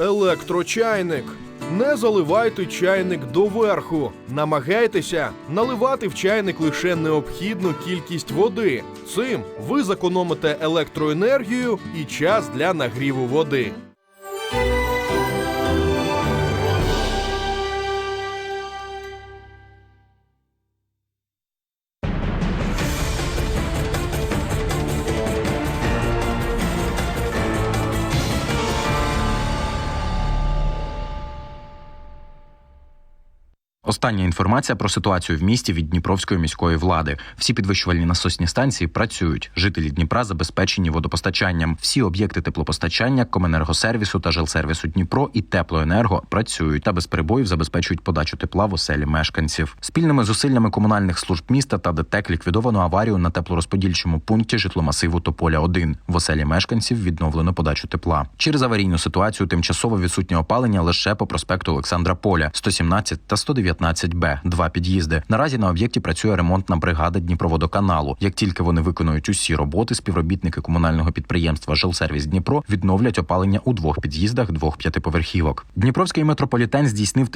електрочайник. Не заливайте чайник доверху. Намагайтеся наливати в чайник лише необхідну кількість води. Цим ви зекономите електроенергію і час для нагріву води. Остання інформація про ситуацію в місті від Дніпровської міської влади. Всі підвищувальні насосні станції працюють. Жителі Дніпра забезпечені водопостачанням. Всі об'єкти теплопостачання, Коменергосервісу та жилсервісу Дніпро і Теплоенерго працюють та без перебоїв забезпечують подачу тепла в оселі мешканців. Спільними зусиллями комунальних служб міста та ДТЕК ліквідовано аварію на теплорозподільчому пункті житломасиву Тополя 1 В оселі мешканців відновлено подачу тепла. Через аварійну ситуацію тимчасово відсутнє опалення лише по проспекту Олександра Поля 117 та 119 Б, два під'їзди. Наразі на об'єкті працює ремонтна бригада Дніпроводоканалу. Як тільки вони виконують усі роботи, співробітники комунального підприємства Жилсервіс Дніпро відновлять опалення у двох під'їздах двох п'ятиповерхівок. Дніпровський метрополітен здійснив